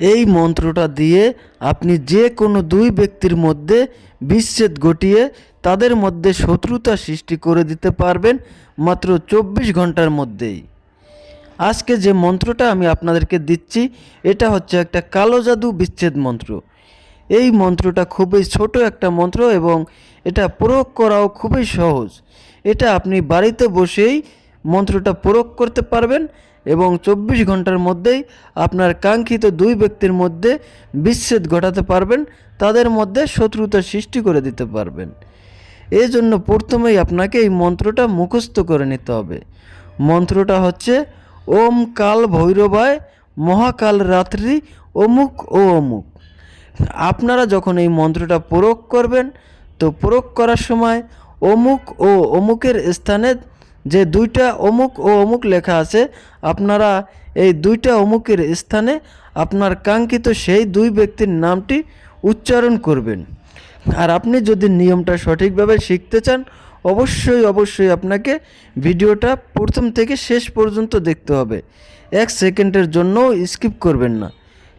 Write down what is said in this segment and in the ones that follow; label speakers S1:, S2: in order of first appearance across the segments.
S1: এই মন্ত্রটা দিয়ে আপনি যে কোনো দুই ব্যক্তির মধ্যে বিচ্ছেদ ঘটিয়ে তাদের মধ্যে শত্রুতা সৃষ্টি করে দিতে পারবেন মাত্র চব্বিশ ঘণ্টার মধ্যেই। আজকে যে মন্ত্রটা আমি আপনাদেরকে দিচ্ছি, এটা হচ্ছে একটা কালো জাদু বিচ্ছেদ মন্ত্র। এই মন্ত্রটা খুবই ছোট একটা মন্ত্র এবং এটা প্রয়োগ করাও খুবই সহজ। এটা আপনি বাড়িতে বসেই মন্ত্রটা প্রয়োগ করতে পারবেন এবং চব্বিশ ঘণ্টার মধ্যেই আপনার কাঙ্ক্ষিত দুই ব্যক্তির মধ্যে বিচ্ছেদ ঘটাতে পারবেন, তাদের মধ্যে শত্রুতা সৃষ্টি করে দিতে পারবেন। এই জন্য প্রথমেই আপনাকে এই মন্ত্রটা মুখস্থ করে নিতে হবে। মন্ত্রটা হচ্ছে, ওম কাল ভৈরবায়, মহাকাল রাত্রি, অমুক ও অমুক। আপনারা যখন এই মন্ত্রটা প্রয়োগ করবেন, তো প্রয়োগ করার সময় অমুক ও অমুকের স্থানে যে দুইটা অমুক ও অমুক লেখা আছে, আপনারা এই দুইটা অমুকের স্থানে আপনার কাঙ্ক্ষিত সেই দুই ব্যক্তির নামটি উচ্চারণ করবেন। আর আপনি যদি নিয়মটা সঠিকভাবে শিখতে চান, অবশ্যই অবশ্যই আপনাকে ভিডিওটা প্রথম থেকে শেষ পর্যন্ত দেখতে হবে। এক সেকেন্ডের জন্য স্কিপ করবেন না।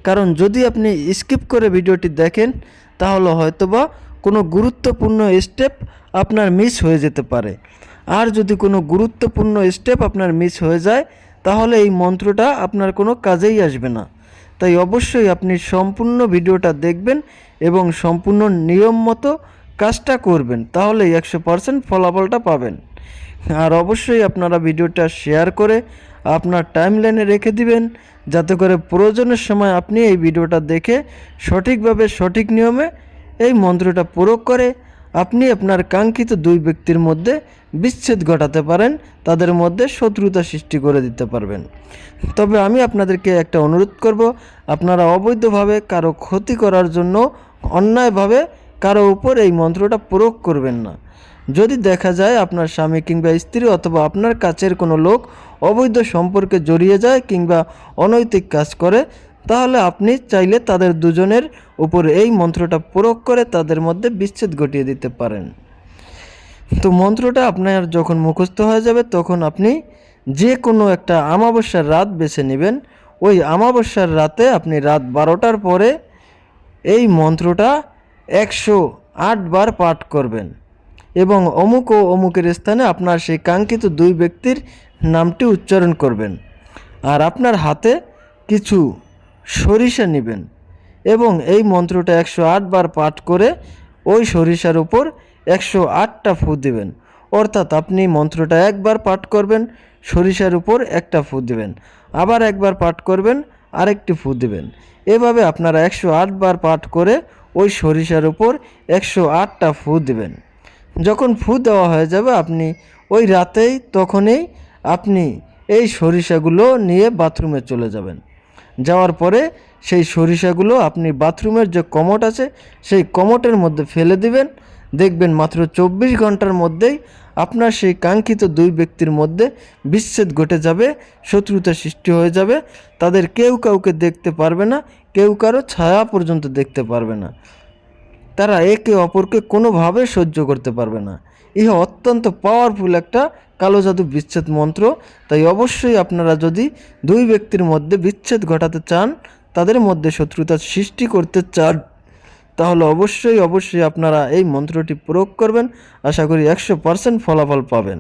S1: কারণ যদি আপনি স্কিপ করে ভিডিওটি দেখেন, তাহলে হয়তোবা কোনো গুরুত্বপূর্ণ স্টেপ আপনার মিস হয়ে যেতে পারে। আর যদি কোনো গুরুত্বপূর্ণ স্টেপ আপনার মিস হয়ে যায়, তাহলে এই মন্ত্রটা আপনার কোনো কাজেই আসবে না। তাই অবশ্যই আপনি সম্পূর্ণ ভিডিওটা দেখবেন এবং সম্পূর্ণ নিয়ম মতো কাজটা করবেন তাহলে একশো পারসেন্ট ফলাফলটা পাবেন। আর অবশ্যই আপনারা ভিডিওটা শেয়ার করে আপনার টাইমলাইনে রেখে দিবেন, যাতে করে প্রয়োজনের সময় আপনি এই ভিডিওটা দেখে সঠিকভাবে সঠিক নিয়মে এই মন্ত্রটা প্রয়োগ করে আপনি আপনার কাঙ্ক্ষিত দুই ব্যক্তির মধ্যে বিচ্ছেদ ঘটাতে পারেন, তাদের মধ্যে শত্রুতা সৃষ্টি করে দিতে পারবেন। তবে আমি আপনাদেরকে একটা অনুরোধ করব, আপনারা অবৈধভাবে কারও ক্ষতি করার জন্য অন্যায়ভাবে কারও উপর এই মন্ত্রটা প্রয়োগ করবেন না। যদি দেখা যায় আপনার স্বামী কিংবা স্ত্রী অথবা আপনার কাছের কোনো লোক অবৈধ সম্পর্কে জড়িয়ে যায় কিংবা অনৈতিক কাজ করে তাহলে আপনি চাইলে তাদের দুজনের উপর এই মন্ত্রটা প্রয়োগ করে তাদের মধ্যে বিচ্ছেদ ঘটিয়ে দিতে পারেন। তো মন্ত্রটা আপনার যখন মুখস্থ হয়ে যাবে, তখন আপনি যে কোনো একটা আমাবস্যার রাত বেছে নেবেন। ওই আমাবস্যার রাতে আপনি রাত বারোটার পরে এই মন্ত্রটা একশো আট বার পাঠ করবেন। এবং অমুক ও অমুকের স্থানে আপনার সেই কাঙ্ক্ষিত দুই ব্যক্তির নামটি উচ্চারণ করবেন। আর আপনার হাতে কিছু সরিষা নেবেন এবং এই মন্ত্রটা একশো বার পাঠ করে ওই সরিষার উপর একশো আটটা ফু দেবেন। অর্থাৎ আপনি মন্ত্রটা একবার পাঠ করবেন, সরিষার উপর একটা ফু দেবেন। আবার একবার পাঠ করবেন, আরেকটি ফু দেবেন। এভাবে আপনারা একশো বার পাঠ করে ওই সরিষার উপর একশো আটটা ফু দেবেন। যখন ফু দেওয়া হয়ে যাবে, আপনি ওই রাতেই তখনই আপনি এই সরিষাগুলো নিয়ে বাথরুমে চলে যাবেন। যাওয়ার পরে সেই সরিষাগুলো আপনি বাথরুমের যে কমট আছে, সেই কমটের মধ্যে ফেলে দিবেন। দেখবেন মাত্র চব্বিশ ঘণ্টার মধ্যেই আপনার সেই কাঙ্ক্ষিত দুই ব্যক্তির মধ্যে বিচ্ছেদ ঘটে যাবে, শত্রুতা সৃষ্টি হয়ে যাবে। তাদের কেউ কাউকে দেখতে পারবে না, কেউ কারও ছায়া পর্যন্ত দেখতে পারবে না। তারা একে অপরকে কোনোভাবে সহ্য করতে পারবে না। ইহা অত্যন্ত পাওয়ারফুল একটা কালো জাদু বিচ্ছেদ মন্ত্র। তাই অবশ্যই আপনারা যদি দুই ব্যক্তির মধ্যে বিচ্ছেদ ঘটাতে চান, তাদের মধ্যে শত্রুতা সৃষ্টি করতে চান, তাহলে অবশ্যই অবশ্যই আপনারা এই মন্ত্রটি প্রয়োগ করবেন। আশা করি একশো পারসেন্ট ফলাফল পাবেন।